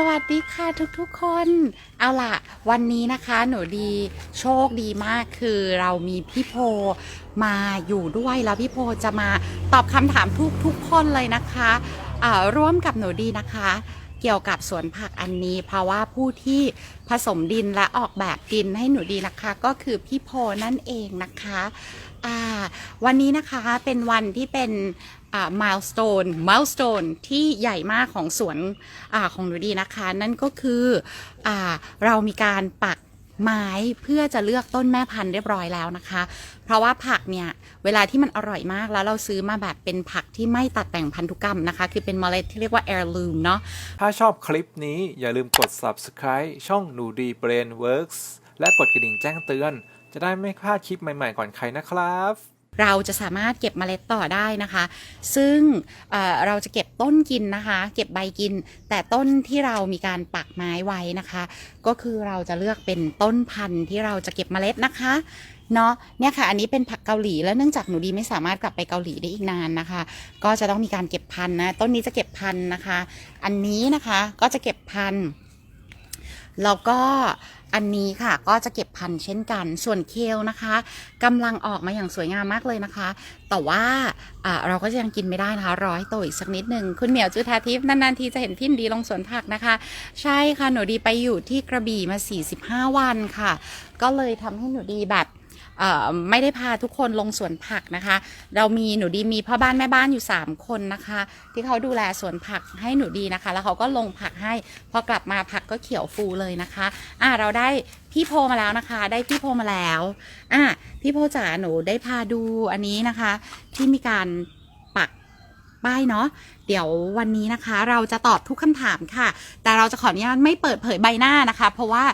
สวัสดีค่ะทุกๆคน เอาล่ะ วันนี้นะคะหนูดีโชคดีมากคือเรามีพี่โพมาอยู่ด้วยแล้วพี่โพจะมาตอบคำถามทุกๆคนเลยนะคะอ่าร่วมกับหนูดีนะคะ เกี่ยวกับสวนผักอันนี้เพราะว่าผู้ที่ผสมดินและออกแบบดินให้หนูดีนะคะ ก็คือพี่โพนั่นเองนะคะอ่าวันนี้นะคะเป็นวันที่เป็น อ่า milestone milestone ที่ใหญ่มากของสวนอของหนูดีนะคะ นั่นก็คืออเรามีการปักไม้เพื่อจะเลือกต้นแม่พันธุ์เรียบร้อยแล้วนะคะ เพราะว่าผักเนี่ยเวลาที่มันอร่อยมากแล้วเราซื้อมาแบบเป็นผักที่ไม่ตัดแต่งพันธุกรรมนะคะ คือเป็นเมล็ดที่เรียกว่า heirloom เนาะถ้าชอบคลิปนี้อย่าลืมกด subscribe ช่องหนูดี Brain Works และกดกระดิ่งแจ้งเตือน จะได้ไม่พลาดคลิปใหม่ๆก่อนใครนะครับ เราจะสามารถเก็บเมล็ดต่อได้นะคะ ซึ่งเเราจะเก็บต้นกินนะคะ เก็บใบกิน แต่ต้นที่เรามีการปักไม้ไว้นะคะ ก็คือเราจะเลือกเป็นต้นพันธุ์ที่เราจะเก็บเมล็ดนะคะเนาะเนี่ยค่ะ อันนี้เป็นผักเกาหลีแล้วเนื่องจากหนูดีไม่สามารถกลับไปเกาหลีได้อีกนานนะคะ ก็จะต้องมีการเก็บพันธุ์นะ ต้นนี้จะเก็บพันธุ์นะคะ อันนี้นะคะก็จะเก็บพันธุ์แล้วก็ อันนี้ค่ะก็จะเก็บพันธุ์เช่นกัน ส่วนเคลนะคะกำลังออกมาอย่างสวยงามมากเลยนะคะ แต่ว่าเราก็จะยังกินไม่ได้นะคะรอให้โตอีกสักนิดหนึ่งคุณเหมียวจุธาทิพย์นานๆทีจะเห็นพิมพ์ดีลงสวนผักนะคะ ใช่ค่ะหนูดีไปอยู่ที่กระบี่มา 45 วันค่ะ ก็เลยทำให้หนูดีแบบ ไม่ได้พาทุกคนลงสวนผักนะคะ เรามีหนูดีมีพ่อบ้านแม่บ้านอยู่ 3 คนนะคะ ที่เขาดูแลสวนผักให้หนูดีนะคะ แล้วเขาก็ลงผักให้พอกลับมาผักก็เขียวฟูเลยนะคะอะเราได้พี่โพมาแล้วนะคะ ได้พี่โพมาแล้วอะพี่โพจ๋าหนูได้พาดูอันนี้นะคะ ที่มีการ ป้ายเนาะเดี๋ยววันนี้นะคะ เราจะตอบทุกคำถามค่ะ แต่เราจะขออนุญาตไม่เปิดเผยใบหน้านะคะ เพราะว่า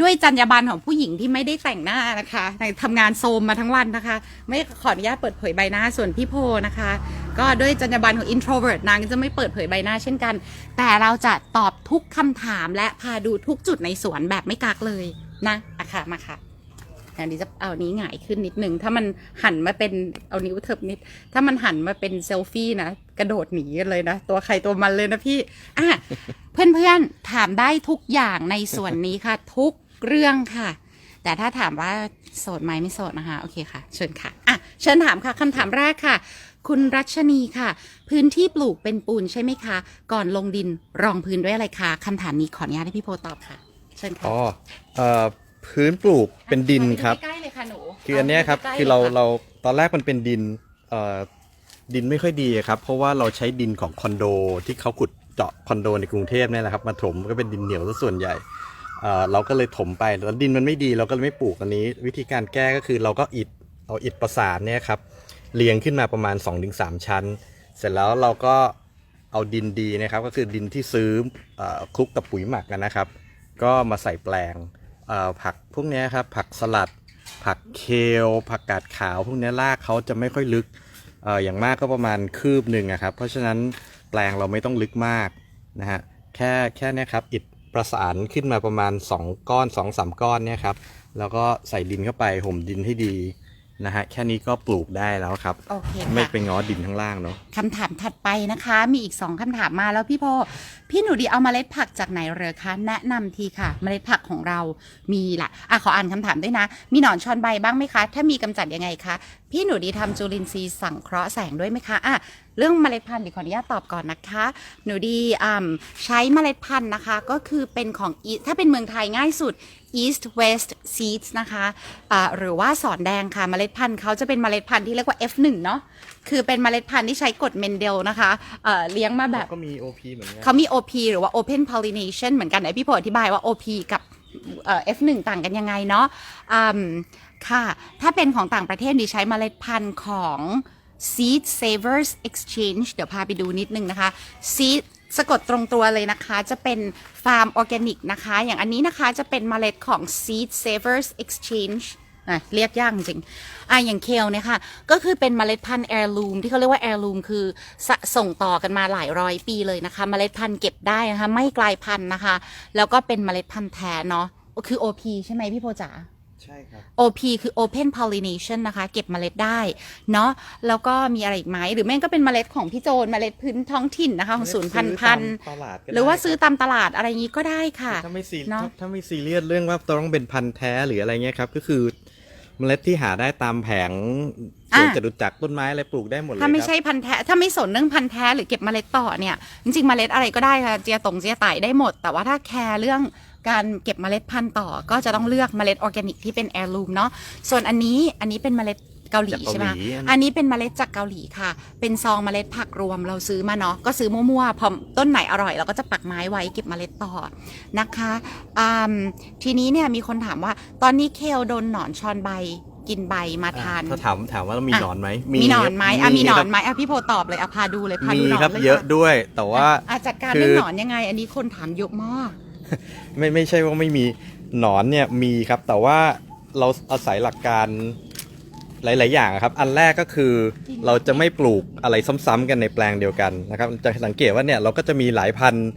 ด้วยจรรยาบรรณของผู้หญิงที่ไม่ได้แต่งหน้านะคะในทำงานโซมมาทั้งวันนะคะ ไม่ขออนุญาตเปิดเผยใบหน้าส่วนพี่โพนะคะ ก็ด้วยจรรยาบรรณของ introvert นางจะไม่เปิดเผยใบหน้าเช่นกัน แต่เราจะตอบทุกคำถามและพาดูทุกจุดในสวนแบบไม่กักเลยนะอะค่ะมาค่ะอันนี้จะเอานี้หงายขึ้นนิดนึง ถ้ามันหันมาเป็นเอานิ้วเถิบนิด ถ้ามันหันมาเป็นเซลฟี่นะ กระโดดหนีกันเลยนะ ตัวใครตัวมันเลยนะพี่อะเพื่อนๆถามได้ทุกอย่างในส่วนนี้ค่ะ ทุกเรื่องค่ะ แต่ถ้าถามว่าโสดไหมไม่โสดนะคะ โอเคค่ะ เชิญค่ะอะเชิญถามค่ะคำถามแรกค่ะ คุณรัชนีค่ะ พื้นที่ปลูกเป็นปูนใช่ไหมคะ ก่อนลงดินรองพื้นด้วยอะไรคะคำถามนี้ขออนุญาตให้พี่โพตอบค่ะ เชิญค่ะอ๋อเอ่อพื้นปลูกเป็นดินครับใกล้ๆเลยค่ะหนูคืออันเนี้ยครับใกล้ๆคือเราลยะเราตอนแรกมันเป็นดินเอ่อ ดินไม่ค่อยดีครับ เพราะว่าเราใช้ดินของคอนโดที่เขาขุดเจาะคอนโดในกรุงเทพนี่แหละครับมาถมก็เป็นดินเหนียวซะส่วนใหญ่เราก็เลยถมไปแล้วดินมันไม่ดีเราก็เลยไม่ปลูกอันนี้ วิธีการแก้ก็คือเราก็อิฐเอาอิฐประสานเนี่ยครับเรียงขึ้นมาประมาณ 2-3 ชั้น เสร็จแล้วเราก็เอาดินดีนะครับก็คือดินที่ซื้ออคลุกกับปุ๋ยหมักกันนะครับ ก็มาใส่แปลงผักพวกนี้ครับผักสลัด ผักเคลผักกาดขาว พวกนี้รากเขาจะไม่ค่อยลึก อ่ออย่างมากก็ประมาณคืบหนึ่งอะครับ เพราะฉะนั้นแปลงเราไม่ต้องลึกมากนะฮะแค่แค่เนี้ยครับอิฐประสานขึ้นมาประมาณ 2 ก้อน2-3สามก้อนเนี่ยครับแล้วก็ใส่ดินเข้าไปห่มดินให้ดีนะฮะแค่นี้ก็ปลูกได้แล้วครับ โอเคไม่ค่ะไปง้อดินข้างล่างเนาะ คำถามถัดไปนะคะ มีอีกสองคำถามมาแล้วพี่โพ พี่หนูดีเอามาเมล็ดผักจากไหนเหรอคะ แนะนำทีค่ะ เมล็ดผักของเรามีละอะขออ่านคำถามด้วยนะ มีหนอนชอนใบบ้างไหมคะ ถ้ามีกำจัดยังไงคะ พี่หนูดีทำจุลินทรีย์สังเคราะห์แสงด้วยไหมคะอะเรื่องเมล็ดพันธุ์เดี๋ยวขออนุญาตตอบก่อนนะคะ หนูดีอ่ำใช้เมล็ดพันธุ์นะคะ ก็คือเป็นของถ้าเป็นเมืองไทยง่ายสุด East West Seeds นะคะอ่าหรือว่าสอนแดงค่ะ เมล็ดพันธุ์เขาจะเป็นเมล็ดพันธุ์ที่เรียกว่า F1 เนาะคือเป็นเมล็ดพันธุ์ที่ใช้กฎเมนเดลนะคะเอ่อเลี้ยงมาแบบก็มี OP เหมือนกันเขามี OP หรือว่า Open Pollination เหมือนกันไหนพี่โพอธิบายว่า OP กับเอ่อ F1 ต่างกันยังไงเนาะอืมค่ะ ถ้าเป็นของต่างประเทศดีใช้เมล็ดพันธุ์ของ Seed Savers Exchange เดี๋ยวพาไปดูนิดนึงนะคะ Seed สะกดตรงตัวเลยนะคะจะเป็นฟาร์มออร์แกนิกนะคะ อย่างอันนี้นะคะจะเป็นเมล็ดของ Seed Savers Exchange อะเรียกยากจริงอะอย่างเคลเนี่ยค่ะ ก็คือเป็นเมล็ดพันธุ์ heirloom ที่เขาเรียกว่า heirloom คือสะส่งต่อกันมาหลายร้อยปีเลยนะคะ เมล็ดพันธุ์เก็บได้นะคะ ไม่กลายพันธุ์นะคะ แล้วก็เป็นเมล็ดพันธุ์แท้เนาะคือ OP ใช่ไหมพี่โพจ๋าใช่ครับ OP คือ Open Pollination นะคะ เก็บเมล็ดได้ เนาะแล้วก็มีอะไรอีกไหมหรือแม่งก็เป็นเมล็ดของพี่โจนเมล็ดพื้นท้องถิ่นนะคะ ของศูนย์พันธุ์พันธุ์ตลาดก็หรือว่าได้ซื้อตามตลาดอะไรอย่างนี้ก็ได้ค่ะ ถ้าไม่ซีเนอะถ้าถ้าไม่ซีเรียสเรื่องว่าต้องเป็นพันธุ์แท้หรืออะไรเงี้ยครับ ก็คือ เมล็ดที่หาได้ตามแผงสวนอะ จตุจักรต้นไม้อะไรปลูกได้หมดเลยถ้าไม่ครับใช่พันธุ์แท้ถ้าไม่สนเรื่องพันธุ์แท้หรือเก็บเมล็ดต่อเนี่ย จริงๆเมล็ดอะไรก็ได้ค่ะเจียตงเจียไต่ได้หมด แต่ว่าถ้าแคร์เรื่องการเก็บเมล็ดพันธุ์ต่อ ก็จะต้องเลือกเมล็ดออร์แกนิกที่เป็นแอร์ลูมเนาะส่วนอันนี้อันนี้เป็นเมล็ด เกาหลีจากเกาหลีใช่ไหมอันนี้อันนี้เป็นเมล็ดจากเกาหลีค่ะ เป็นซองเมล็ดผักรวมเราซื้อมาเนาะ ก็ซื้อมั่วๆ พอต้นไหนอร่อยเราก็จะปักไม้ไว้เก็บเมล็ดต่อนะคะอืมทีนี้เนี่ยมีคนถามว่า ตอนนี้เคลโดนหนอนชอนใบกินใบมาทาน ถ้าถามถามว่ามีอะ หนอนไหมมีหนอนไหมอะมีหนอนครับไหมอะพี่โพตอบเลยอะพาดูเลยพามีดูหนอนครับเลยเยอะด้วย แต่ว่า อะจัดการคือเรื่องหนอนยังไง อันนี้คนถามเยอะมาก ไม่ไม่ใช่ว่าไม่มีหนอนเนี่ยมีครับ แต่ว่าเราอาศัยหลักการ หลาย ๆ อย่างครับ อันแรกก็คือเราจะไม่ปลูกอะไรซ้ำๆกันในแปลงเดียวกันนะครับ จะสังเกตว่าเนี่ยเราก็จะมีหลายพันธุ์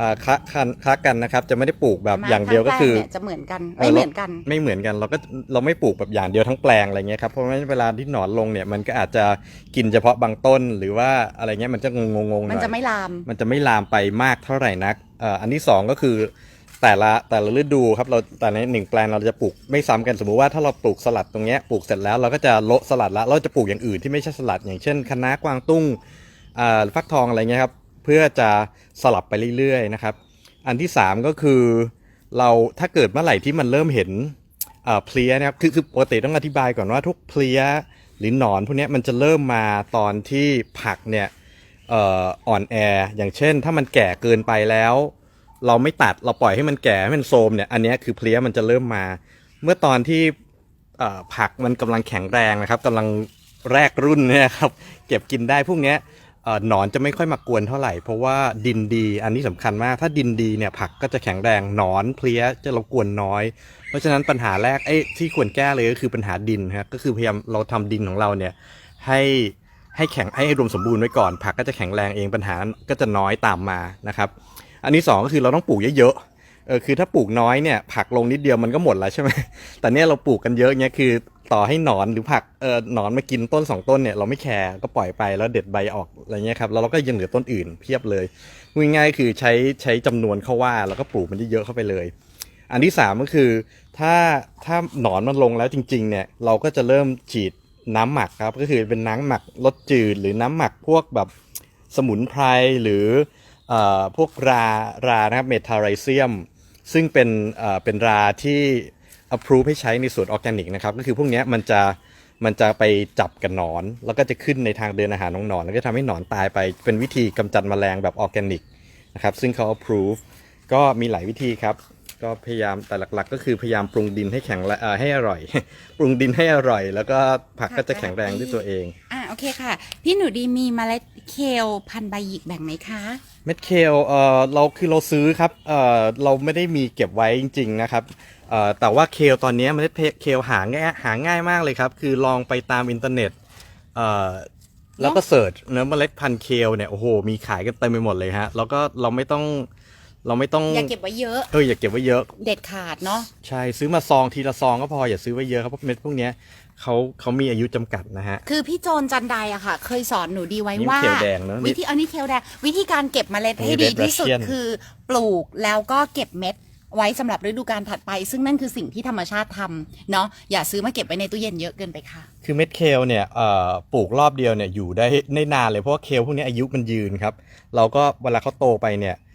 อ่าคละคันคละกันนะครับ จะไม่ได้ปลูกแบบอย่างเดียวก็คือทั้งแปลงเนี่ยจะเหมือนกันไม่เหมือนกัน ไม่เหมือนกันเราก็เราไม่ปลูกแบบอย่างเดียวทั้งแปลงอะไรเงี้ยครับเพราะว่าเวลาที่หนอนลงเนี่ยมันก็อาจจะกินเฉพาะบางต้น หรือว่าอะไรเงี้ยมันจะงงงๆหมันน่อยจะไม่ลามมันจะไม่ลามไปมากเท่าไหร่นักเอ่ออันที่สองก็คือ แต่ละแต่ละฤดูครับเราแต่ในหนึ่งแปลงเราจะปลูกไม่ซ้ำกันสมมุติว่าถ้าเราปลูกสลัดตรงเนี้ยปลูกเสร็จแล้วเราก็จะโละสลัดละเราจะปลูกอย่างอื่นที่ไม่ใช่สลัด อย่างเช่นคะน้ากวางตุ้งอ่าฟักทองอะไรเงี้ยครับเพื่อจะสลับไปเรื่อยๆนะครับ อันที่สามก็คือ เราถ้าเกิดเมื่อไหร่ที่มันเริ่มเห็นเพลี้ยนะครับคือคือปกติต้องอธิบายก่อนว่าทุกเพลี้ยหรือหนอนพวกเนี้ยมันจะเริ่มมาตอนที่ผักเนี่ยอ่อนแอ อย่างเช่น ถ้ามันแก่เกินไปแล้ว เราไม่ตัดเราปล่อยให้มันแก่ให้มันโทมเนี่ยอันนี้คือเพลี้ยมันจะเริ่มมา เมื่อตอนที่ผักมันกำลังแข็งแรงนะครับกำลังแรกรุ่นเนี่ยครับเก็บกินได้พวกเนี้ยหนอนจะไม่ค่อยมากวนเท่าไหร่ เพราะว่าดินดีอันนี้สำคัญมากถ้าดินดีเนี่ยผักก็จะแข็งแรงหนอนเพลี้ยจะรบกวนน้อย เพราะฉะนั้นปัญหาแรกไอ้ที่ควรแก้เลยก็คือปัญหาดินครับก็คือพยายามเราทำดินของเราเนี่ยให้ให้แข็งให้รวมสมบูรณ์ไว้ก่อน ผักก็จะแข็งแรงเองปัญหาก็จะน้อยตามมานะครับ อันที่สองก็คือเราต้องปลูกเยอะๆเออคือถ้าปลูกน้อยเนี่ยผักลงนิดเดียวมันก็หมดแล้วใช่ไหมแต่เนี่ยเราปลูกกันเยอะเนี่ยคือต่อให้หนอนหรือผักเออหนอนมากินต้นสองต้นเนี่ยเราไม่แคร์ก็ปล่อยไปแล้วเด็ดใบออกอะไรเงี้ยครับแล้วเราก็ยังเหลือต้นอื่นเพียบเลยพูดง่ายๆคือใช้ใช้จำนวนเข้าว่าแล้วก็ปลูกมันเยอะๆเข้าไปเลย อันที่สามก็คือถ้าถ้าหนอนมันลงแล้วจริง ๆ เนี่ยเราก็จะเริ่มฉีดน้ำหมักครับก็คือเป็นน้ำหมักรสจืดหรือน้ำหมักพวกแบบสมุนไพรหรือ พวกรารานะครับเมทาไรเซียมซึ่งเป็นเป็นราที่ approve ให้ใช้ในส่วนออร์แกนิกนะครับก็คือพวกนี้มันจะมันจะไปจับกับหนอน แล้วก็จะขึ้นในทางเดินอาหารของหนอน แล้วก็ทำให้หนอนตายไปเป็นวิธีกำจัดแมลงแบบออร์แกนิกนะครับซึ่งเขา approve ก็มีหลายวิธีครับ ก็พยายามแต่หลักๆ ก็คือพยายามปรุงดินให้แข็งแรงเอ่อให้อร่อย ปรุงดินให้อร่อย แล้วก็ผักก็จะแข็งแรงด้วยตัวเอง อะโอเคค่ะ พี่หนูดีมีเมล็ดเคลพันธุ์ใบหยิกแบ่งไหมคะ เม็ดเคลเอ่อเราคือเราซื้อครับเอ่อเราไม่ได้มีเก็บไว้จริง ๆ นะครับเอ่อแต่ว่าเคลตอนนี้เมล็ดเคลหาง่ายหาง่ายมากเลยครับ คือลองไปตามอินเทอร์เน็ตเอ่อแล้วก็เสิร์ชเนื้อเมล็ดพันธุ์เคลเนี่ยโอ้โหมีขายกันเต็มไปหมดเลยฮะแล้วก็เราไม่ต้อง เราไม่ต้องอย่าเก็บไว้เยอะ เอออย่าเก็บไว้เยอะ เด็ดขาดเนาะใช่ซื้อมาซองทีละซองก็พออย่าซื้อไว้เยอะครับเพราะเม็ดพวกเนี้ยเขาเขามีอายุจำกัดนะฮะ คือพี่โจนจันไดอะค่ะ เคยสอนหนูดีไว้นี่ว่าเคลแดงเนอะวิธีอันนี้เคลแดงวิธีการเก็บเมล็ดอันนี้ให้ดีที่สุด Red Russian คือปลูกแล้วก็เก็บเม็ด ไว้สำหรับฤดูกาลถัดไป ซึ่งนั่นคือสิ่งที่ธรรมชาติทำเนาะอย่าซื้อมาเก็บไว้ในตู้เย็นเยอะเกินไปค่ะ คือเม็ดเคลเนี่ยเอ่อปลูกรอบเดียวเนี่ยอยู่ได้ได้นานเลยเพราะว่าเคลพวกนี้อายุมันยืนครับ เราก็เวลาเขาโตไปเนี่ยเอ่อ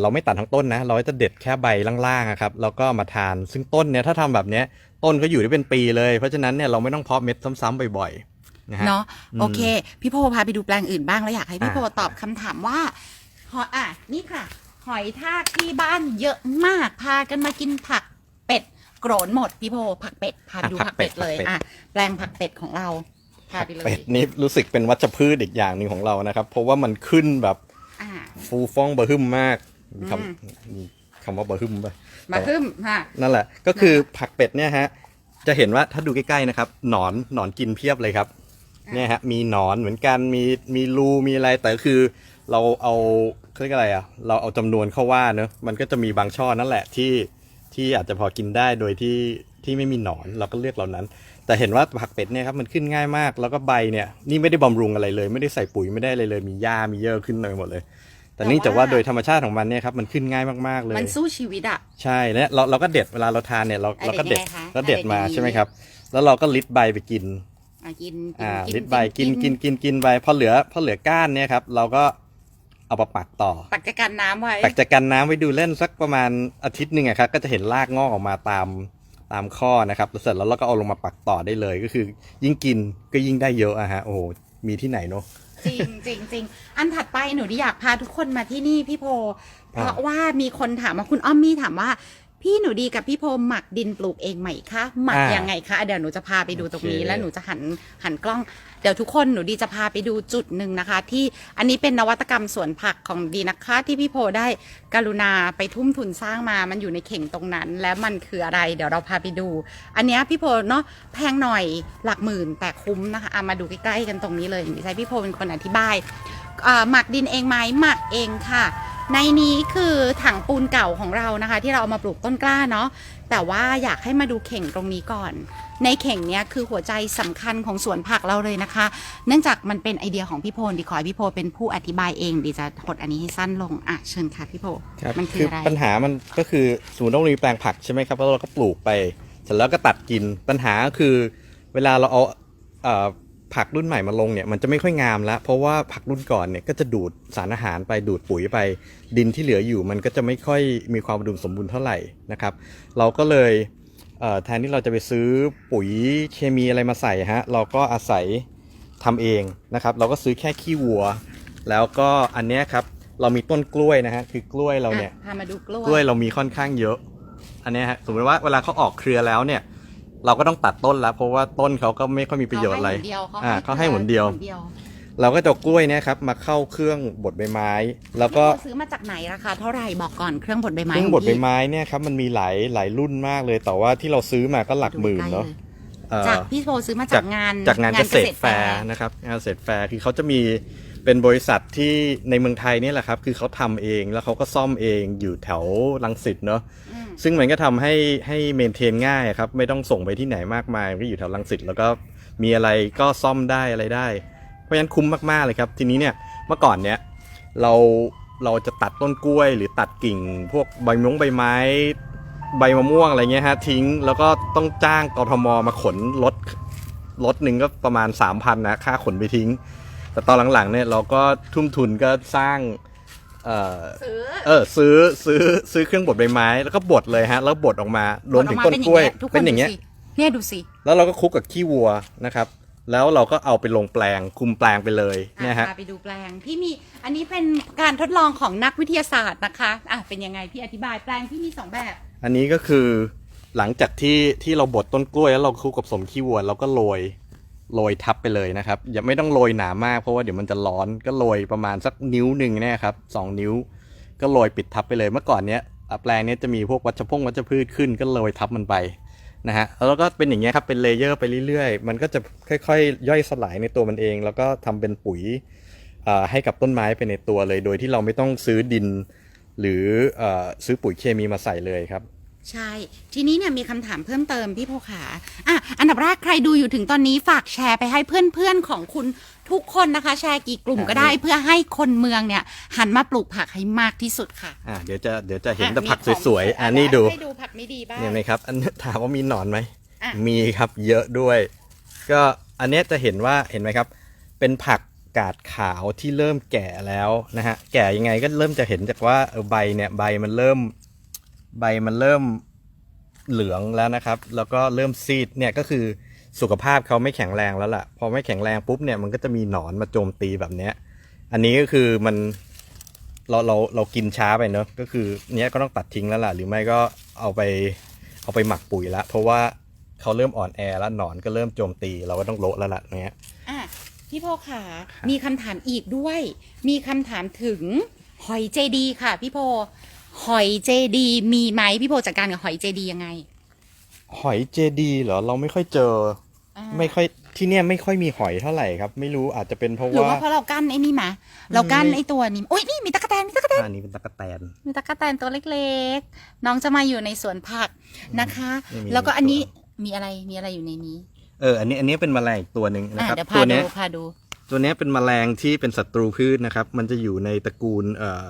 เราไม่ตัดทั้งต้นนะ เราก็จะเด็ดแค่ใบล่างๆอะครับแล้วก็มาทานซึ่งต้นเนี่ยถ้าทำแบบเนี้ยต้นก็อยู่ได้เป็นปีเลย เพราะฉะนั้นเนี่ยเราไม่ต้องเพาะเม็ดซ้ำๆบ่อยๆนะฮะเนาะอืมโอเค พี่โพพาไปดูแปลงอื่นบ้างแล้วอยากให้พี่อะโพตอบคำถามว่าหอยอะนี่ค่ะ หอยทากที่บ้านเยอะมากพากันมากินผักเป็ดโกรนหมดพี่โพผักเป็ดพาไปดูผักเป็ดเลยอะแปลงผักเป็ดของเราพาไปเลยเป็ดนี่รู้สึกเป็นวัชพืชอีกอย่างหนึ่งของเรานะครับ เพราะว่ามันขึ้นแบบ อะฟูฟ่องบะหึ่มมากมีคอืมำมีคำว่าบะหึ่มไปมาขึ้นค่ะ นั่นแหละ ก็คือผักเป็ดเนี่ยฮะ จะเห็นว่าถ้าดูใกล้ๆนะครับ หนอนหนอนกินเพียบเลยครับ อะ เนี่ยฮะ มีหนอนเหมือนกัน มีมีรู มีอะไร แต่ก็คือเราเอาเขาเรียกอะไรอะ เราเอาจำนวนเข้าว่าเนอะมันก็จะมีบางช่อนั่นแหละที่ที่อาจจะพอกินได้โดยที่ที่ไม่มีหนอน เราก็เลือกเหล่านั้น แต่เห็นว่าผักเป็ดเนี่ยครับมันขึ้นง่ายมาก แล้วก็ใบเนี่ยนี่ไม่ได้บำรุงอะไรเลย ไม่ได้ใส่ปุ๋ยไม่ได้อะไรเลย มีหญ้ามีเยอะขึ้นเลยหมดเลย แต่เนื่องจากว่า โดยธรรมชาติของมันเนี่ยครับมันขึ้นง่ายมากๆเลย มันสู้ชีวิตอะใช่และเราเราก็เด็ดเวลาเราทานเนี่ยเราอะเราก็เด็ดเด็ดยังไงคะเราเด็ดมาอะเด็ดยังไง ใช่ไหมครับ แล้วเราก็ลิดใบไปกิน อะกินอ่ากินลิดใบกินกินกินกินใบพอเหลือพอเหลือก้านเนี่ยครับเราก็เอามาปักต่อปักจักรันน้ำไว้ ปักจากกันน้ำไว้ดูเล่นสักประมาณอาทิตย์หนึ่งอะครับก็จะเห็นรากงอกออกมาตาม ตามข้อนะครับแล้วเสร็จแล้วเราก็เอาลงมาปักต่อได้เลยก็คือ ยิ่งกินก็ยิ่งได้เยอะอะฮะโอ้โหมีที่ไหนเนาะจริงจริงจริงอันถัดไปหนูที่อยากพาทุกคนมาที่นี่พี่โพ เพราะว่ามีคนถามมาคุณอ้อมมี่ถามว่า พี่หนูดีกับพี่โพหมักดินปลูกเองไหมคะหมักอ่ายัยังไงคะอะเดี๋ยวหนูจะพาไปดูตรงนี้ โอเค แล้วหนูจะหันหันกล้อง เดี๋ยวทุกคนหนูดีจะพาไปดูจุดหนึ่งนะคะ ที่อันนี้เป็นนวัตกรรมสวนผักของดีนะคะ ที่พี่โพได้กรุณาไปทุ่มทุนสร้างมา มันอยู่ในเข่งตรงนั้น แล้วมันคืออะไร เดี๋ยวเราพาไปดู อันเนี้ยพี่โพเนาะแพงหน่อยหลักหมื่นแต่คุ้มนะคะอะมาดูใกล้ๆกันตรงนี้เลยดิฉันพี่โพเป็นคนอธิบายเอ่อ หมักดินเองไหมหมักเองค่ะ ในนี้คือถังปูนเก่าของเรานะคะ ที่เราเอามาปลูกต้นกล้าเนาะแต่ว่าอยากให้มาดูเข่งตรงนี้ก่อน ในเข่งเนี้ยคือหัวใจสำคัญของสวนผักเราเลยนะคะ เนื่องจากมันเป็นไอเดียของพี่โพนดีขอให้พี่โพเป็นผู้อธิบายเองดีจะหดอันนี้ให้สั้นลงอะเชิญค่ะพี่โพครับมันคืคือออะไรปัญหามันก็คือสมมติว่าเรามีแปลงผักใช่ไหมครับแล้วเราก็ปลูกไปเสร็จแล้วก็ตัดกินปัญหาก็คือเวลาเราเอาเอ่อ ผักรุ่นใหม่มาลงเนี่ยมันจะไม่ค่อยงามแล้ว เพราะว่าผักรุ่นก่อนเนี่ยก็จะดูดสารอาหารไปดูดปุ๋ยไป ดินที่เหลืออยู่มันก็จะไม่ค่อยมีความอุดมสมบูรณ์เท่าไหร่นะครับ เราก็เลยเอ่อแทนที่เราจะไปซื้อปุ๋ยเคมีอะไรมาใส่ฮะเราก็อาศัยทำเองนะครับ เราก็ซื้อแค่ขี้วัว แล้วก็อันเนี้ยครับเรามีต้นกล้วยนะฮะคือกล้วยเราเนี่ยอะพามาดูกล้วยกล้วยเรามีค่อนข้างเยอะ อันเนี้ยฮะสมมติว่าเวลาเขาออกเครือแล้วเนี่ย เราก็ต้องตัดต้นแล้ว เพราะว่าต้นเขาก็ไม่ค่อยมีประโยชน์อะไรเขาให้หนเดียวอ่าเขาให้หนเดียวหนเดียวเราก็จะเอากล้วยเนี่ยครับมาเข้าเครื่องบดใบไม้ แล้วก็พี่โพซื้อมาจากไหนราคาเท่าไหร่บอกก่อนเครื่องบดใบไม้เครื่องบดขใบพี่ไม้เนี่ยครับมันมีหลายหลายรุ่นมากเลยแต่ว่าที่เราซื้อมาก็หลักหมื่นเนาะเอ่อจากพี่โพซื้อมาจากงานจากงานเกษตรแฟร์นะครับงานเกษตรแฟร์คือเขาจะมี เป็นบริษัทที่ในเมืองไทยเนี่ยแหละครับ คือเขาทำเองแล้วเขาก็ซ่อมเองอยู่แถวลังสิตเนาะอืมซึ่งมันก็ทำให้ให้เมนเทนง่ายครับ ไม่ต้องส่งไปที่ไหนมากมายก็อยู่แถวลังสิตแล้วก็มีอะไรก็ซ่อมได้อะไรได้ เพราะฉะนั้นคุ้มมากๆเลยครับ ทีนี้เนี่ยเมื่อก่อนเนี่ยเราเราจะตัดต้นกล้วย หรือตัดกิ่ง พวกใบมงใบไม้ ใบมะม่วงอะไรเงี้ยฮะทิ้ง แล้วก็ต้องจ้างกทมมาขนรถรถหนึ่งก็ประมาณ 3,000นะค่าขนไปทิ้ง แต่ตอนหลังๆเนี่ยเราก็ทุ่มทุนก็สร้าง เอ่อซื้อ เออซื้อซื้อซื้อเครื่องบดใบไม้แล้วก็บดเลยฮะ แล้วบดออกมารวมถึงต้นกล้วยทุกคเป็นอย่างเงี้ย ดูสิเนี่ยดูสิ แล้วเราก็คลุกกับขี้วัวนะครับ แล้วเราก็เอาไปลงแปลงคุมแปลงไปเลยอะเนี่ยฮะ พาไปดูแปลงพี่มีอันนี้เป็นการทดลองของนักวิทยาศาสตร์นะคะอะเป็นยังไงพี่อธิบายแปลงพี่มีสองแบบ อันนี้ก็คือหลังจากที่ที่เราบดต้นกล้วยแล้วเราคลุกกับสมขี้วัวเราก็โรย โรยทับไปเลยนะครับ อย่าไม่ต้องโรยหนามากเพราะว่าเดี๋ยวมันจะร้อนก็โรยประมาณสักนิ้วหนึ่งนี่ยครับสองนิ้ว ก็โรยปิดทับไปเลยเมื่อก่อนเนี้ยแปลงเนี้ยจะมีพวกวัชพงวัชพืชขึ้นก็โรยทับมันไปนะฮะแล้วก็เป็นอย่างเงี้ยครับเป็นเลเยอร์ไปเรื่อยๆ มันก็จะค่อยๆ ย่อยสลายในตัวมันเอง แล้วก็ทำเป็นปุ๋ยอ่อให้กับต้นไม้ไปในตัวเลย โดยที่เราไม่ต้องซื้อดิน หรือเออซื้อปุ๋ยเคมีมาใส่เลยครับ ใช่ ทีนี้เนี่ยมีคำถามเพิ่มเติมพี่โพขาอะอันดับแรกใครดูอยู่ถึงตอนนี้ฝากแชร์ไปให้เพื่อนๆของคุณทุกคนนะคะ แชร์กี่กลุ่มก็ได้เพื่อให้คนเมืองเนี่ยหันมาปลูกผักให้มากที่สุดค่ะอ่าเดี๋ยวจะเดี๋ยวจะเห็นอะแต่ผักมีของสวยๆอ่านี่ดูให้ดูผักไม่ดีบ้างเนี่ยไหมครับอันนี้ถามว่ามีหนอนไหม อะ มีครับเยอะด้วย ก็อันเนี้ยจะเห็นว่าเห็นไหมครับ เป็นผักกาดขาวที่เริ่มแก่แล้วนะฮะแก่ยังไงก็เริ่มจะเห็นจากว่าเออใบเนี่ยใบมันเริ่ม ใบมันเริ่มเหลืองแล้วนะครับ แล้วก็เริ่มซีดเนี่ยก็คือสุขภาพเขาไม่แข็งแรงแล้วล่ะ พอไม่แข็งแรงปุ๊บเนี่ยมันก็จะมีหนอนมาโจมตีแบบเนี้ย อันนี้ก็คือมันเราเราเรากินช้าไปเนอะก็คือเนี้ยก็ต้องตัดทิ้งแล้วล่ะ หรือไม่ก็เอาไปเอาไปหมักปุ๋ยละเพราะว่าเขาเริ่มอ่อนแอแล้วหนอนก็เริ่มโจมตี เราก็ต้องโละแล้วล่ะเนี้ยอะพี่โพขามีคำถามอีกด้วย มีคำถามถึงหอยเจดีค่ะพี่โพ หอยเจดีมีไหมพี่โพจัดการกับหอยเจดียังไง หอยเจดีเหรอเราไม่ค่อยเจอเออ่าไม่ค่อยที่เนี่ยไม่ค่อยมีหอยเท่าไหร่ครับ ไม่รู้อาจจะเป็นเพราะหรือว่า ว่าเพราะเรากั้นไอ้นี่มา เรากั้นไม่ไอ้ตัวนี้โอ้ยนี่มีตะกแตนมีตะกแตนอันนี้เป็นตะกแตน มีตะกแตนตัวเล็กๆ น้องจะมาอยู่ในสวนผักนะคะไม่มีแล้วก็อันนี้ตัวมีอะไรมีอะไรอยู่ในนี้เอออันนี้อันนี้เป็นแมลงอีกตัวหนึ่งนะอะครับเดี๋ยวตัพาวดูเนี้ยพาดูตัวเนี้ยเป็นแมลงที่เป็นศัตรูพืชนะครับ มันจะอยู่ในตระกูลเอ่อ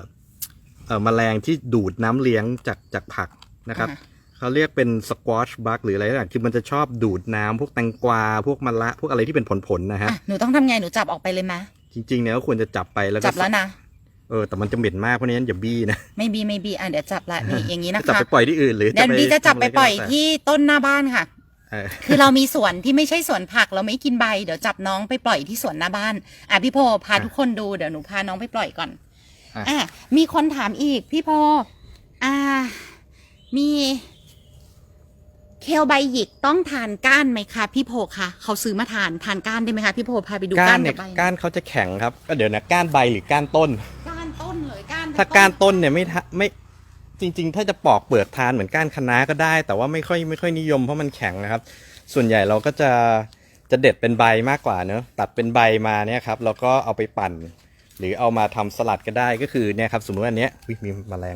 เอ่อแมลงที่ดูดน้ำเลี้ยงจากจากผักนะครับอ่าเขาเรียกเป็นสควอชบักหรืออะไรต่างคือมันจะชอบดูดน้ำพวกแตงกวาพวกมะละพวกอะไรที่เป็นผลๆนะฮะอะหนูต้องทำไงหนูจับออกไปเลยไหมจริงๆเนี่ยก็ควรจะจับไปแล้วก็จับแล้วนะเออแต่มันจะเหม็นมากเพราะฉะนั้นอย่าบี้นะไม่บีไม่บีอะเดี๋ยวจับละนี่อย่างนี้นะจับคะไปปล่อยที่อื่นหรือเดี๋ยวบีจะจับไปปล่อยทำะรก็แล้วแต่ที่ต้นหน้าบ้านค่ะเออคือเรามีสวนที่ไม่ใช่สวนผักเราไม่กินใบ เดี๋ยวจับน้องไปปล่อยที่สวนหน้าบ้านอะพี่โพพาทุกคนดูเดี๋ยวหนูพาน้องไปปล่อยก่อน อะอะมีคนถามอีกพี่โพอ่า มีเคลใบหยิกต้องทานก้านไหมคะพี่โพคะเขาซื้อมาทานทานก้านได้ไหมคะพี่โพพาไปดูก้าก้านนเนี่กัยบใบก้านเขาจะแข็งครับก็เดี๋ยวนะก้านใบหรือก้านต้น ก้านต้นเลยก้านถ้าก้านต้นเนี่ยไม่ทะไม่จริง ๆ ถ้าจะปอกเปลือกทานเหมือนก้านคะน้าก็ได้ แต่ว่าไม่ค่อยไม่ค่อยนิยมเพราะมันแข็งนะครับ ส่วนใหญ่เราก็จะจะเด็ดเป็นใบมากกว่าเนอะตัดเป็นใบมาเนี่ยครับแล้วก็เอาไปปั่น หรือเอามาทำสลัดก็ได้ก็คือเนี่ยครับสมมติว่าอันเนี้ยอุ๊ยมีแมลง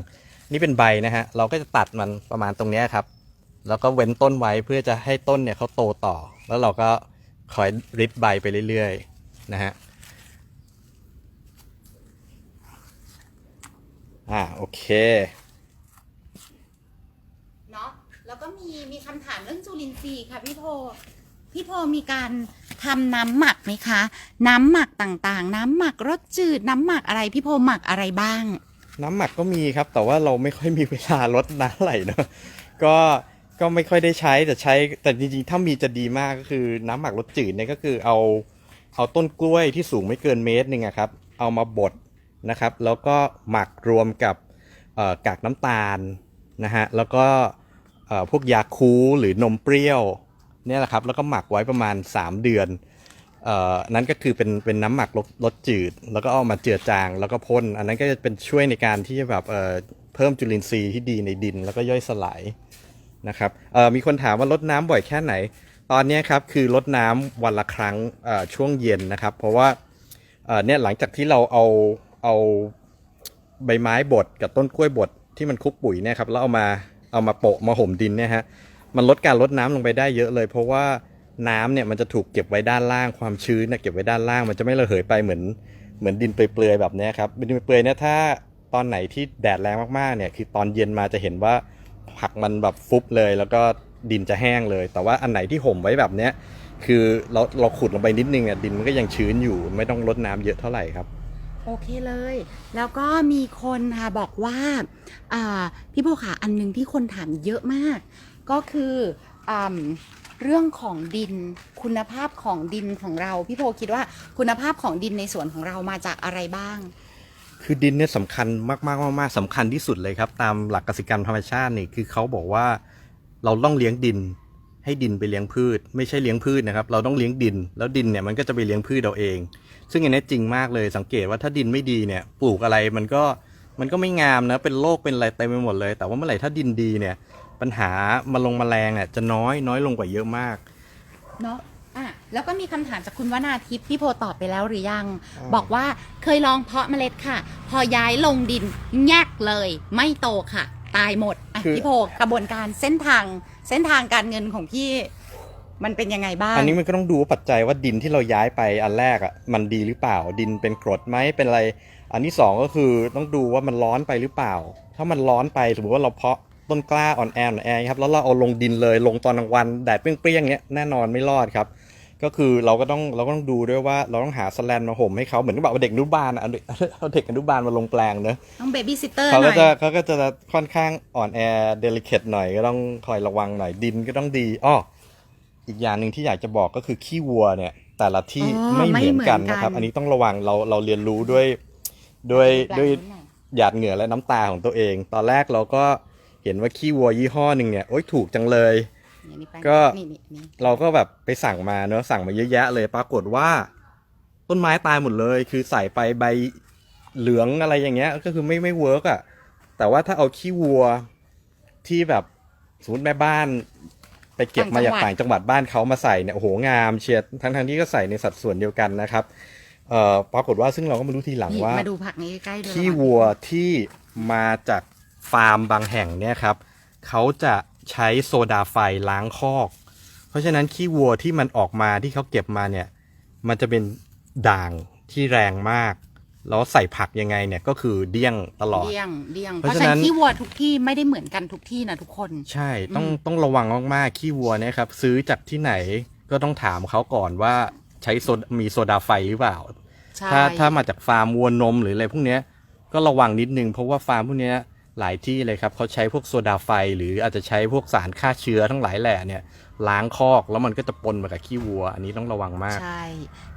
นี่เป็นใบนะฮะเราก็จะตัดมันประมาณตรงเนี้ยครับ แล้วก็เว้นต้นไว้เพื่อจะให้ต้นเนี่ยเขาโตต่อ แล้วเราก็คอยริดใบไปเรื่อยๆนะฮะอ่าโอเคเนาะแล้วก็มีมีคำถามเรื่องจุลินทรีย์ค่ะพี่โพพี่โพมีการ ทำน้ำหมักไหมคะ น้ำหมักต่างๆ น้ำหมักรสจืด น้ำหมักอะไรพี่โพหมักอะไรบ้าง น้ำหมักก็มีครับ แต่ว่าเราไม่ค่อยมีเวลาลดน้ำไหลเนอะก็ก็ไม่ค่อยได้ใช้แต่ใช้แต่จริงๆ ถ้ามีจะดีมากก็คือน้ำหมักรสจืดเนี่ยก็คือเอาเอาต้นกล้วยที่สูงไม่เกินเมตรหนึ่งอะครับ เอามาบดนะครับ แล้วก็หมักรวมกับกากน้ำตาลนะฮะแล้วก็พวกยาคูหรือนมเปรี้ยว เนี่ยแหละครับแล้วก็หมักไว้ประมาณ 3 เดือนเอ่อนั้นก็คือเป็นเป็นน้ำหมักรสรสจืด แล้วก็เอามาเจือจาง แล้วก็พ่นอันนั้นก็จะเป็นช่วยในการที่จะแบบเอ่อเพิ่มจุลินทรีย์ที่ดีในดิน แล้วก็ย่อยสลายนะครับเอ่อมีคนถามว่าลดน้ำบ่อยแค่ไหน ตอนนี้ครับคือลดน้ำวันละครั้งเอ่อช่วงเย็นนะครับ เพราะว่าเอ่อเนี่ยหลังจากที่เราเอาเอาใบไม้บดกับต้นกล้วยบดที่มันคลุกปุ๋ยเนี่ยครับแล้วเอามาเอามาโปะมาห่มดินเนี่ยฮะ มันลดการลดน้ำลงไปได้เยอะเลย เพราะว่าน้ำเนี่ยมันจะถูกเก็บไว้ด้านล่างความชื้นเนะเก็บไว้ด้านล่าง มันจะไม่ระเหยไปเหมือนเหมือนดินเปลือยๆแบบนี้ครับดินเปลือยเนี่ยถ้าตอนไหนที่แดดแรงมากๆเนี่ยคือตอนเย็นมาจะเห็นว่าผักมันแบบฟุบเลย แล้วก็ดินจะแห้งเลย แต่ว่าอันไหนที่ห่มไว้แบบเนี้ยคือเราเราขุดลงไปนิดนึงเนี่ยดินมันก็ยังชื้นอยู่ไม่ต้องลดน้ำเยอะเท่าไหร่ครับ โอเคเลย แล้วก็มีคนค่ะบอกว่าพี่โพค่ะอันหนึงที่คนถามเยอะมาก ก็คืออเรื่องของดินคุณภาพของดินของเรา พี่โพคิดว่าคุณภาพของดินในสวนของเรามาจากอะไรบ้าง คือดินเนี่ยสำคัญมากมากมากสำคัญที่สุดเลยครับ ตามหลักกสิกรรมธรรมชาตินี่คือเขาบอกว่าเราต้องเลี้ยงดินให้ดินไปเลี้ยงพืช ไม่ใช่เลี้ยงพืชนะครับ เราต้องเลี้ยงดิน แล้วดินเนี่ยมันก็จะไปเลี้ยงพืชเราเอง ซึ่งอันนี้จริงมากเลยสังเกตว่าถ้าดินไม่ดีเนี่ยปลูกอะไรมันก็มันก็ไม่งามนะเป็นโรคเป็นอะไรเต็มไปหมดเลย แต่ว่าเมื่อไหร่ถ้าดินดีเนี่ย ปัญหามาลงแมลงเนี่ยจะน้อยน้อยลงกว่าเยอะมาก เนาะอะแล้วก็มีคำถามจากคุณวนาทิพย์พี่โพตอบไปแล้วหรือยังบอกว่าเคยลองเพาะเมล็ดค่ะ พอย้ายลงดินแยกเลย ไม่โตค่ะ ตายหมดอะคือ พี่โพกระบวนการเส้นทางเส้นทางการเงินของพี่ มันเป็นยังไงบ้างอันนี้มันก็ต้องดูว่าปัจจัยว่าดินที่เราย้ายไปอันแรกอะมันดีหรือเปล่า ดินเป็นกรดไหมเป็นอะไร อันที่สองก็คือต้องดูว่ามันร้อนไปหรือเปล่า ถ้ามันร้อนไปสมมติว่าเราเพาะ ต้นกล้าอ่อนแออ่อนแอครับแล้วเราเอาลงดินเลยลงตอนกลางวันแดดเปรี้ยงๆเนี้ยแน่นอนไม่รอดครับก็คือเราก็ต้องเราก็ต้องดูด้วยว่าเราต้องหาสแลนมาห่มให้เขาเหมือนกับว่าเด็กอนุบาลอะเอาเด็กเอาเด็กอนุบาลมาลงแปลงเนอะต้องเบบี้ซิสเตอร์เขาหน่ก็อยจะเขาก็จะค่อนข้างอ่อนแอเดลิเคทหน่อยก็ต้องคอยระวังหน่อยดินก็ต้องดีอ้ออีกอย่างหนึ่งที่อยากจะบอกก็คือขี้วัวเนี่ย แต่ละที่อ๋อไม่เหมือนกันไม่เหมือนกันนะครับ อันนี้ต้องระวังเราเราเรียนรู้ด้วยด้วยด้วยแปลงนู้นน่ะหยาดเหงื่อและน้ำตาของตัวเอง ตอนแรกเราก็ เห็นว่าขี้วัวยี่ห้อหนึ่งเนี่ยโอ๊ยถูกจังเลย เนี่ยนี่แปลงก็ นี่นี่นี่เราก็แบบไปสั่งมาเนอะสั่งมาเยอะแยะเลย ปรากฏว่า ต้นไม้ตายหมดเลย คือใส่ไปใบเหลืองอะไรอย่างเงี้ย ก็คือไม่ไม่เวิร์กอะแต่ว่าถ้าเอาขี้วัวที่แบบสมมติแม่บ้าน ไปเก็บมาจากต่างจังหวัดต่างจังหวัดบ้านเขามาใส่เนี่ยโอ้โหงามเชียร์ทั้งทที่ก็ใส่ในสัดส่วนเดียวกันนะครับเอ่อปรากฏว่าซึ่งเราก็มารู้ทีหลังนี่ว่า มาดูผักนี้ใกล้ๆด้วยขี้ระงวัวที่มาจาก ฟาร์มบางแห่งเนี่ยครับเขาจะใช้โซดาไฟล้างคอก เพราะฉะนั้นขี้วัวที่มันออกมาที่เขาเก็บมาเนี่ยมันจะเป็นด่างที่แรงมาก แล้วใส่ผักยังไงเนี่ยก็คือเดี้ยงตลอด เดี้ยงเดี้ยง เพเพราะราะฉะฉะนั้นั้นนขี้วัวทุกที่ไม่ได้เหมือนกันทุกที่นะทุกคน ใช่ต้องอืมต้องระวังมากๆขี้วัวเนี่ยครับซื้อจากที่ไหนก็ต้องถามเขาก่อนว่าใช้โซดมีโซดาไฟหรือเปล่า ใช่ถ้าถ้ามาจากฟาร์มวัวนมหรืออะไรพวกเนี้ยก็ระวังนิดนึงเพราะว่าฟาร์มพวกเนี้ย หลายที่เลยครับเขาใช้พวกโซดาไฟ หรืออาจจะใช้พวกสารฆ่าเชื้อทั้งหลายแหล่เนี่ยล้างคอกแล้วมันก็จะปนมากับขี้วัว อันนี้ต้องระวังมาก ใช่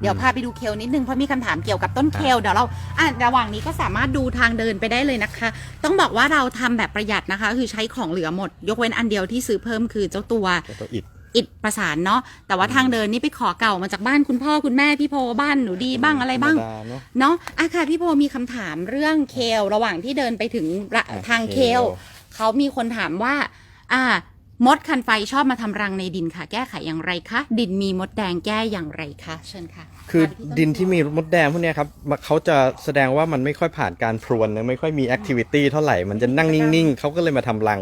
เดี๋ยวพาไปดูเคลนิดนึงเพราะมีคำถามเกี่ยวกับต้นเคลเดี๋ยวเราอะระหว่างนี้ก็สามารถดูทางเดินไปได้เลยนะคะ ต้องบอกว่าเราทำแบบประหยัดนะคะ คือใช้ของเหลือหมด ยกเว้นอันเดียวที่ซื้อเพิ่มคือเจ้าตัวตัวอิด อิดประสานเนาะแต่ว่าทางเดินนี่ไปขอเก่ามาจากบ้านคุณพ่อคุณแม่พี่โพบ้านหนูดีบ้างอะไรบ้างธรรมดเนอะ เนาะอะค่ะพี่โพมีคำถามเรื่องเคลระหว่างที่เดินไปถึงระอะทางเคเคลลเขามีคนถามว่า อ่า มดคันไฟชอบมาทำรังในดินค่ะ แก้ไขอย่างไรคะ ดินมีมดแดงแก้อย่างไรคะ เชิญค่ะคือพาไปต้ดินที่มีมดแดงพวกเนี้ยครับมันเขาจะแสดงว่ามันไม่ค่อยผ่านการพรวนนะไม่ค่อยมีแอคทิวิตี้เท่าไหร่ มันจะนั่งนิ่งๆ เขาก็เลยมาทำรัง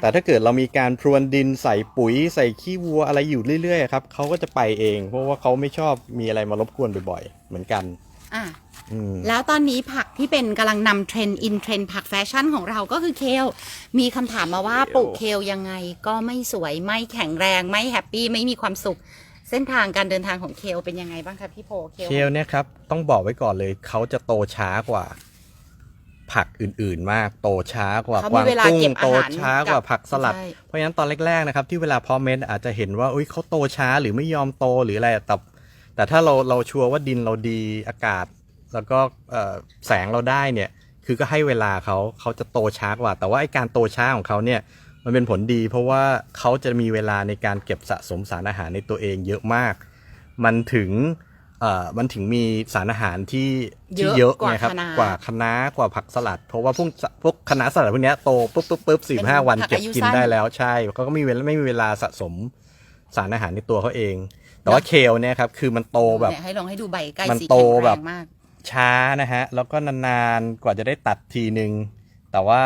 แต่ถ้าเกิดเรามีการพรวนดินใส่ปุ๋ยใส่ขี้วัวอะไรอยู่เรื่อยๆครับเขาก็จะไปเอง เพราะว่าเขาไม่ชอบมีอะไรมารบกวนบ่อยๆ เหมือนกันอะอืม แล้วตอนนี้ผักที่เป็นกำลังนำเทรนด์อินเทรนด์ผักแฟชั่นของเราก็คือเคลมีคำถามมาว่าเคล ปลูกเคลยังไงก็ไม่สวยไม่แข็งแรงไม่แฮปปี้ไม่มีความสุข เส้นทางการเดินทางของเคลเป็นยังไงบ้างคะพี่โพเคลเคลเนี่ยครับต้องบอกไว้ก่อนเลยเขาจะโตช้ากว่า ผักอื่นๆ มากโตช้ากว่าเขากมีวางเวลาตุ้งเก็บอาโตหารช้ากว่าบผักสลัดใช่เพราะฉะนั้นตอนแรกๆนะครับที่เวลาเพาะเม็ดอาจจะเห็นว่าอุ้ยเขาโตช้าหรือไม่ยอมโตหรืออะไรแต่แต่ถ้าเราเราชัวร์ว่าดินเราดีอากาศ แล้วก็เอ่อแสงเราได้เนี่ยคือก็ให้เวลาเขาเขาจะโตช้ากว่า แต่ว่าไอการโตช้าของเขาเนี่ยมันเป็นผลดี เพราะว่าเขาจะมีเวลาในการเก็บสะสมสารอาหารในตัวเองเยอะมาก มันถึงเอ่อ มันถึงมีสารอาหารที่ที่เยเยอะอะกว่าไงครับคะน้ากว่าคะน้ากว่าผักสลัด เพราะว่าพวกพวกคะน้าสลัดพวกเนี้ยโตปุ๊บปุ๊บปุ๊บสี่ห้าวันผักเก็บอายุกินสั้นได้แล้วใช่เขาก็มีเวลาไม่มีเวลาสะสมสารอาหารในตัวเขาเอง แต่ว่าเคลเนี่ยครับคือมันโตแบบเนี่ยให้ลองให้ดูใบใกล้มันสีโตแข็งแบแรบงมากช้านะฮะแล้วก็นานๆกว่าจะได้ตัดทีนึง แต่ว่า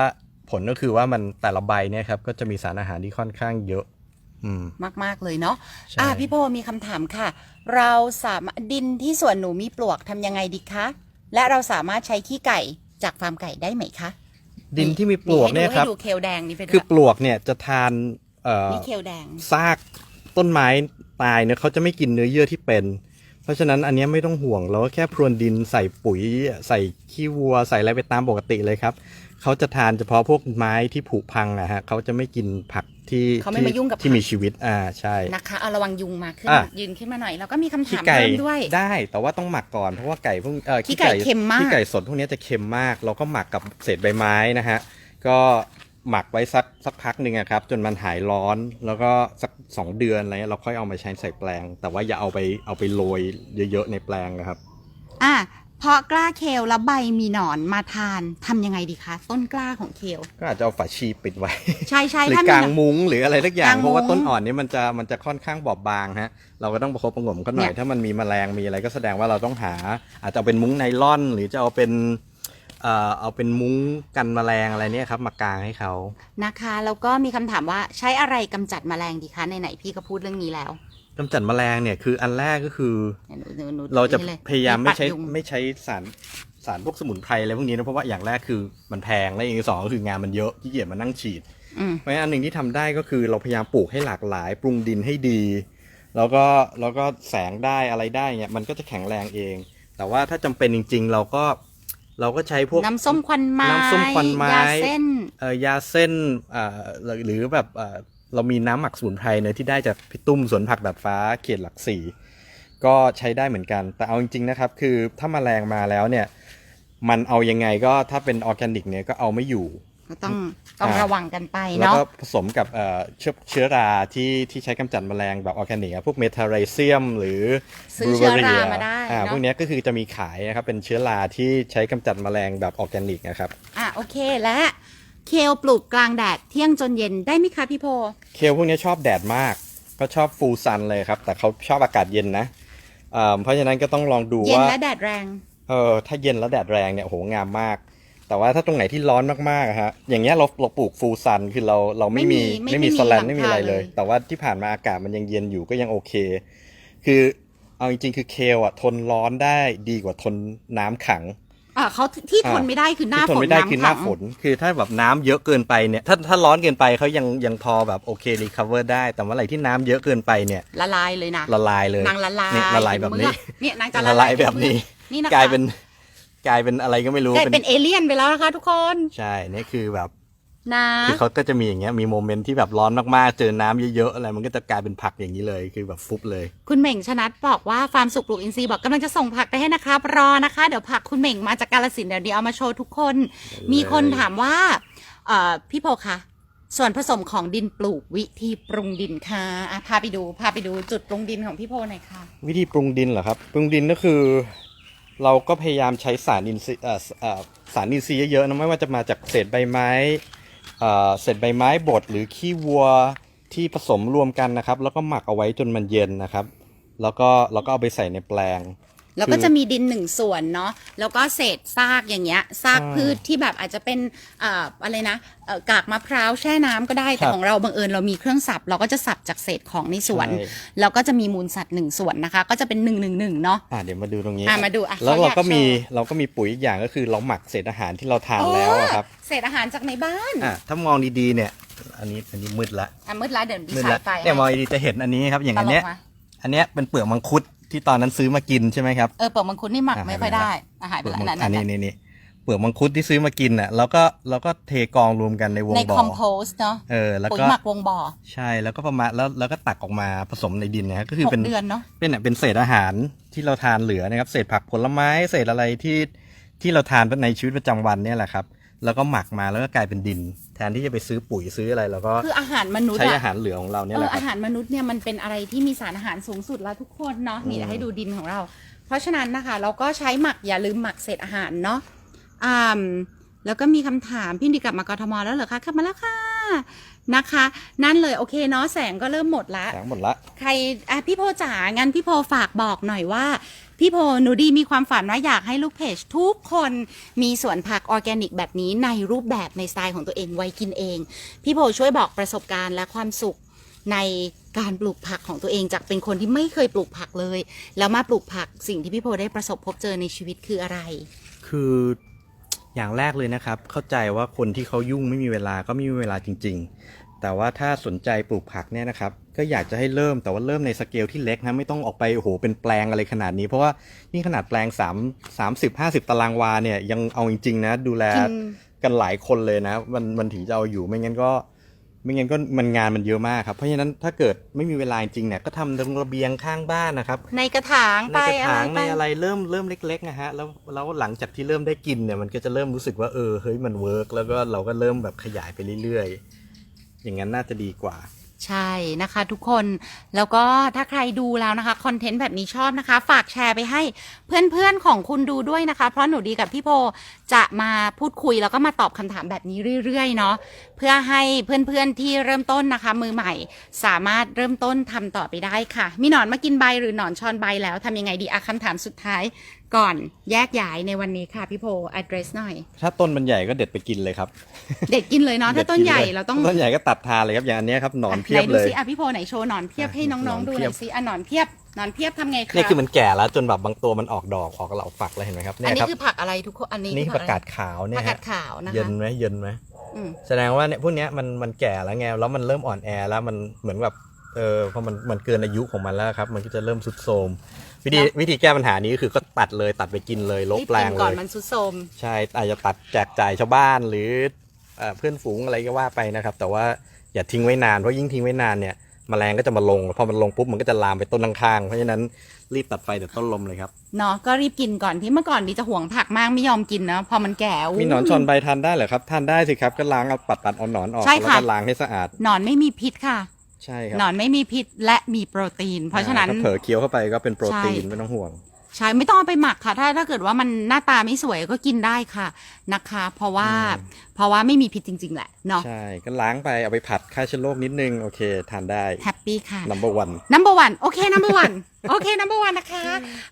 ผลก็คือว่ามันแต่ละใบเนี่ยครับก็จะมีสารอาหารที่ค่อนข้างเยอะอื มมาก ๆ เลยเนาะใช่อะพี่โพมีคำถามค่ะ เราสามารถดินที่สวนหนูมีปลวกทำยังไงดีคะ และเราสามารถใช้ขี้ไก่จากฟาร์มไก่ได้ไหมคะ ดินที่มีปลวกเนี่ยครับให้ดูเคลแดงนี่ไปด้คือวยปลวกเนี่ยจะทานเอ่อนี่เคลแดงซากต้นไม้ตายเนี่ยเขาจะไม่กินเนื้อเยื่อที่เป็น เพราะฉะนั้นอันเนี้ยไม่ต้องห่วงเราก็แค่พรวนดินใส่ปุ๋ย ใส่ขี้วัว ใส่อะไรไปตามปกติเลยครับ เขาจะทานเฉพาะพวกไม้ที่ผุพังนะฮะเขาจะไม่กินผักที่เขาไม่ที่มายุ่งกับที่ผักมีชีวิตอ่าใช่ นะคะเอาระวังยุงมาขึ้นอะ ยืนขึ้นมาหน่อยแล้วก็มีคำขี้ถามไก่เพิ่มด้วย ได้แต่ว่าต้องหมักก่อนเพราะว่าไก่พวกเอ่อขี้ไก่เค็มมาก ขี้ไก่สดพวกเนี้ยจะเค็มมาก เราก็หมักกับเศษใบไม้นะฮะก็หมักไว้สักสักพักหนึ่งอะครับ จนมันหายร้อนแล้วก็สักสองเดือนอะไรเงี้ยเราค่อยเอามาใช้ใส่แปลง แต่ว่าอย่าเอาไปเอาไปโรยเยอะๆในแปลงนะครับ อะ เพราะกล้าเคลแล้วใบมีหนอนมาทานทำยังไงดีคะ ต้นกล้าของเคลก็อาจจะเอาฝาชีปิดไว้ ใช่ใช่หรือถ้ามีกางหนอน มุ้งหรืออะไรทักอย่ากางงมุ้งเพราะว่าต้นอ่อนเนี้มันจะมันจะค่อนข้างบอบบางฮะเราก็ต้องประคบประหงมก็หน่อยเนี่ยถ้ามันมีแมลงมีอะไรก็แสดงว่าเราต้องหา อาจจะเอาเป็นมุ้งไนล่อน หรือจะเอาเป็นเอ่อเอาเป็นมุ้งกันแมลงอะไรเนี่ยครับมากางให้เขา นะคะ แล้วก็มีคำถามว่าใช้อะไรกำจัดแมลงดีคะไหนๆพี่ก็พูดเรื่องนี้แล้ว กำจัดแมลงเนี่ยคืออันแรกก็คือหนูหนูหนูเราจะนี่ลพยายามไม่ใช้ปัดยุงไม่ใช้สารสารพวกสมุนไพรอะไรพวกนี้นะเพราะว่าอย่างแรกคือมันแพงและอย่างที่สองก็คืองานมันเยอะที่เกียจมานั่งฉีดอืมเพราะฉะนั้นอันหนึ่งที่ทำได้ก็คือเราพยายามปลูกให้หลากหลาย ปรุงดินให้ดี แล้วก็แล้วก็แสงได้อะไรได้เนี่ยมันก็จะแข็งแรงเอง แต่ว่าถ้าจำเป็นจริง ๆ เราก็เราก็ใช้พวกน้ำส้มควันไม้น้ำส้มควันไม้ยาเส้นเอ่อยาเส้นอ่าหรือหรือแบบเอ่อ เรามีน้ำหมักสมุนไพรเนอะที่ได้จากพี่ตุ้มสวนผักดัดฟ้าเขตหลักสี่ก็ใช้ได้เหมือนกัน แต่เอาจริงๆนะครับ คือถ้ามาแมลงมาแล้วเนี่ย มันเอายังไงก็ถ้าเป็นออร์แกนิกเนี่ยก็เอาไม่อยู่ก็ต้องต้องอ่าระวังกันไปแล้วเนาะก็ผสมกับเอ่อเชื้อเชื้อราที่ที่ใช้กำจัดแมลงแบบออร์แกนิกอะพวกเมทาไรเซียม หรือซื้อเชื้อรา Bruveria มาได้อ่าเนอะพวกเนี้ยก็คือจะมีขายนะครับเป็นเชื้อราที่ใช้กำจัดแมลงแบบออร์แกนิกนะครับอะโอเคและ เคลปลูกกลางแดดเที่ยงจนเย็นได้ไหมคะพี่โพ เคลพวกเนี้ยชอบแดดมากเขาชอบฟูซันเลยครับ แต่เขาชอบอากาศเย็นนะอ่าเพราะฉะนั้นก็ต้องลองดูเย็นว่าและแดดแรง เออถ้าเย็นแล้วแดดแรงเนี่ยโหงามมาก แต่ว่าถ้าตรงไหนที่ร้อนมากๆอะฮะอย่างเงี้ยเราเราปลูกฟูซันคือเราเราไม่มีไม่มีไม่มีไม่มีสแลนหลังไม่มีอะไรคาเลย เลย แต่ว่าที่ผ่านมาอากาศมันยังเย็นอยู่ก็ยังโอเค คือเอาจริงๆคือเคลอะทนร้อนได้ดีกว่าทนน้ำขัง อ่าเขาที่ทนอ่าไม่ได้คือหน้าที่ทฝนนไม่ได้คือหน้าขังฝนคือถ้าแบบน้ำเยอะเกินไปเนี่ย ถ้าถ้าร้อนเกินไปเขายังยังพอแบบโอเครีคาเวอร์ได้ แต่เมื่อไหร่ที่น้ำเยอะเกินไปเนี่ย ละลายเลยนะ ละลายเลยนางละลายนี่ละลายแบบนี้เป็เมือกเนี่ยนางจะละลายแบบนี้ นี่นะคะกลายเป็นกลายเป็นอะไรก็ไม่รู้กลายเป็นเอเลี่ยนไปแล้วนะคะทุกคน ใช่ นี่คือแบบ นะคือเขาก็จะมีอย่างเงี้ยมีโมเมนต์ที่แบบร้อนมากๆ เจอน้ำเยอะๆอะไรมันก็จะกลายเป็นผักอย่างนี้เลยคือแบบฟุบเลย คุณเหม่งชนัดบอกว่าฟาร์มสุขปลูกอินทรีย์บอกกำลังจะส่งผักไปให้นะครับ รอนะคะ เดี๋ยวผักคุณเหม่งมาจากกาลสินธุ์เดี๋ยวเดี๋ยวเอามาโชว์ทุกคน มีคนถามว่าเอ่อพี่โพคะส่วนผสมของดินปลูกวิธีปรุงดินค่ะอะพาไปดูพาไปดูจุดปรุงดินของพี่โพหน่อยค่ะ วิธีปรุงดินเหรอครับปรุงดินก็คือ เราก็พยายามใช้สารอินทรีย์เอ่อเอ่อสารอินทรีย์เยอะๆนะไม่ว่าจะมาจากเศษใบไม้ เศษใบไม้บดหรือขี้วัวที่ผสมรวมกันนะครับ แล้วก็หมักเอาไว้จนมันเย็นนะครับ แล้วก็เราก็เอาไปใส่ในแปลง แล้วก็จะมีดินหนึ่งส่วนเนาะแล้วก็เศษซากอย่างเงี้ยซากใช่พืชที่แบบอาจจะเป็นเอ่ออะไรนะเอ่อกากมะพร้าวแช่น้ำก็ได้แต่ครับของเราบังเอิญเรามีเครื่องสับ เราก็จะสับจากเศษของในสวน ใช่ แล้วก็จะมีมูลสัตว์หนึ่งส่วนนะคะ ก็จะเป็นหนึ่งหนึ่งหนึ่งเนาะอะเดี๋ยวมาดูตรงนี้ อะมาดูอะแล้วเขาอเรายากก็มีโชว์เราก็มีปุ๋ยอีกอย่างก็คือเราหมักเศษอาหารที่เราทานแล้วอะครับ เศษอาหารจากในบ้านอะถ้ามองดีๆเนี่ย อันนี้อันนี้มืดละอะมืดแล้วเดี๋ยวดีมืดสาละยไฟเนี่ยมองดีๆจะเห็นอันนี้ครับอย่างอันเนี้ย ตลกไหม อันเนี้ยเป็นเปลือกมังคุด ที่ตอนนั้นซื้อมากินใช่ไหไหมครับเออเปลือกมังคุดนี่หมักอะไม่ค่อยหายไปได้อะหายไปเปลือกแล้วมังนั่นอันนี้ๆนี่นี่เปลือกมังคุดที่ซื้อมากินน่ะแล้วก็เราก็เทกองรวมกันในวงในบ่อคอมโพสต์เนาะเออแล้วปุ๋ยก็หมักวงบ่อใช่แล้วก็ประมาณแล้วแล้วก็ตักออกมาผสมในดินนะฮะก็คือหกเป็น เดือนเนาะ เป็นเนี่ยเป็นเศษอาหารที่เราทานเหลือนะครับ เศษผักผลไม้เศษอะไรที่ที่เราทานในชีวิตประจำวันเนี่ยแหละครับ แล้วก็หมักมาแล้วก็กลายเป็นดิน แทนที่จะไปซื้อปุ๋ยซื้ออะไรเราก็คืออาหารมนุษย์ใช้อะอาหารเหลือของเราเนี่ยเอแหอละครัอาบหารมนุษย์เนี่ยมันเป็นอะไรที่มีสารอาหารสูงสุดแล้วทุกคนเนาะนี่อืมเดี๋ยวให้ดูดินของเรา เพราะฉะนั้นนะคะ เราก็ใช้หมักอย่าลืมหมักเศษอาหารเนาะอ่าแล้วก็มีคำถามพี่ดีกลับมากทมแล้วเหรอคะกลับมาแล้วค่ะนะคะ นั่นเลยโอเคเนาะแสงก็เริ่มหมดละแสงหมดละใครอะพี่โพจ๋างั้นพี่โพฝากบอกหน่อยว่า พี่โพหนูดีมีความฝันว่าอยากให้ลูกเพจทุกคนมีสวนผักออร์แกนิกแบบนี้ในรูปแบบในสไตล์ของตัวเองไว้กินเอง พี่โพช่วยบอกประสบการณ์และความสุขในการปลูกผักของตัวเองจากเป็นคนที่ไม่เคยปลูกผักเลย แล้วมาปลูกผักสิ่งที่พี่โพได้ประสบพบเจอในชีวิตคืออะไร คืออย่างแรกเลยนะครับ เข้าใจว่าคนที่เขายุ่งไม่มีเวลาก็ไม่มีเวลาจริง ๆ แต่ว่าถ้าสนใจปลูกผักเนี่ยนะครับ ก็อยากจะให้เริ่มแต่ว่าเริ่มในสเกลที่เล็กนะไม่ต้องออกไปโอ้โหเป็นแปลงอะไรขนาดนี้ เพราะว่านี่ขนาดแปลง3 30 50 ตารางวาเนี่ยยังเอาจริงๆนะ ดูแลจริงกันหลายคนเลยนะ มันมันถึงจะเอาอยู่ไม่งั้นก็ไม่งั้นก็มันงานมันเยอะมากครับ เพราะฉะนั้นถ้าเกิดไม่มีเวลาจริงๆเนี่ยก็ทำตรงระเบียงข้างบ้านนะครับ ในกระถางในไปกระอะไรถางไปในอะไรเริ่มเริ่มเล็กๆนะฮะแล้วแล้วหลังจากที่เริ่มได้กินเนี่ยมันก็จะเริ่มรู้สึกว่าเออเฮ้ยมันเวิร์กแล้วก็เราก็เริ่มแบบขยายไปเรื่อยๆ อย่างนั้นน่าจะดีกว่า ใช่นะคะทุกคนแล้วก็ถ้าใครดูแล้วนะคะคอนเทนต์แบบนี้ชอบนะคะ ฝากแชร์ไปให้เพื่อนๆของคุณดูด้วยนะคะ เพราะหนูดีกับพี่โพจะมาพูดคุยแล้วก็มาตอบคำถามแบบนี้เรื่อยๆเนาะเพื่อให้เพื่อนๆที่เริ่มต้นนะคะ มือใหม่ สามารถเริ่มต้นทำต่อไปได้ค่ะ มีหนอนมากินใบหรือหนอนชอนใบแล้วทำยังไงดีอะคำถามสุดท้าย ก่อนแยกย้ายในวันนี้ค่ะพี่โพ address หน่อย ถ้าต้นมันใหญ่ก็เด็ดไปกินเลยครับ เด็ดกินเลยเนาะถ้าต้นใหญ่ด็ดกิลยเราต้องต้นใหญ่ก็ตัดทานเลยครับอย่างอันเนี้ยครับหนอนเพียบไหนเลดูยซิอะพี่โพไหนโชว์หนอนเพียบอะให้น้องๆดูหนอนหเพีน่ยอบยซิอะหนอนเพียบหนอนเพียบทำไงคะเนี่ยคือมันแก่แล้วจนแบบบางตัวมันออกดอกออกเหล่าฝักแล้วเห็นไหมครับอัเนี่นยนี้ครับคือผักอะไรทุกคนอันนี้นี่คือผักกาดอะไรขาวเนี่ยผักกาฮะดขาวนะคะเย็นไหมเย็นไหมอืมแสดงว่าเนี่ยพวกเนี้ยมันมันแก่แล้วไงแล้วมันเริ่มอ่อนแอแล้วมันเหมือนแบบเออพอมันมันเกินอายุของมันแล้วครับ มันก็จะเริ่มสุดโทรม วิธีวิธีแก้ปัญหานี้ก็คือก็ตัดเลยตัดไปกินเลยลบรีบแปลกิงนเลก่อนย มันซุดโทรมใช่อาจจะตัดแจกจ่ายชาวบ้านหรือเอ่อเพื่อนฝูงอะไรก็ว่าไปนะครับ แต่ว่าอย่าทิ้งไว้นานเพราะยิ่งทิ้งไว้นานเนี่ยแมลงก็จะมาลงพอมันลงปุ๊บมันก็จะลามไปต้นข้างๆเพราะฉะนั้นรีบตัดไฟแต่ต้นลมเลยครับเนาะก็รีบกินก่อนที่เมื่อก่อนดีจะห่วงผักมากไม่ยอมกินนะพอมันแก่มีหนอนชอนใบทานได้เหรอครับทานได้สิครับก็ล้างเอาปัดปัดเอาหนอนออกใช่แล้วค่ะ ก็ล้างให้สะอาด หนอนไม่มีพิษค่ะ ใช่ครับหนอนไม่มีพิษและมีโปรตีน เพราะฉะนั้น ถ้าเผลอเคี้ยวเข้าไปก็เป็นโปรตีนใช่ ไม่ต้องห่วง ใช่ไม่ต้องเอาไปหมักค่ะ ถ้าถ้าเกิดว่ามันหน้าตาไม่สวยก็กินได้ค่ะนะคะ เพราะว่าอืม เพราะว่าไม่มีพิษจริง ๆ แหละเนาะใช่ก็ล้างไปเอาไปผัดฆ่าเชื้อโรคนิดนึง โอเค ทานได้ แฮปปี้ค่ะ number one number one โอเค number one โอเค number one นะคะ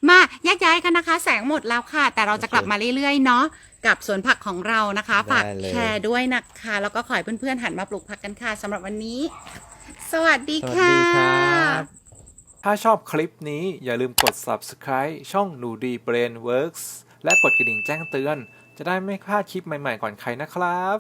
มาแยกย้ายกันนะคะ แสงหมดแล้วค่ะ แต่เราจะกลับมาเรื่อยๆเนาะกับสวนผักของเรานะคะ ฝากได้เลย แชร์ด้วยนะคะ แล้วก็ขอให้เพื่อนๆหันมาปลูกผักกันค่ะสำหรับวันนี้ สวัสดีสวัสค่ะ ดีครับ ถ้าชอบคลิปนี้อย่าลืมกด subscribe ช่องหนูดี Brain Works และกดกระดิ่งแจ้งเตือน จะได้ไม่พลาดคลิปใหม่ๆก่อนใครนะครับ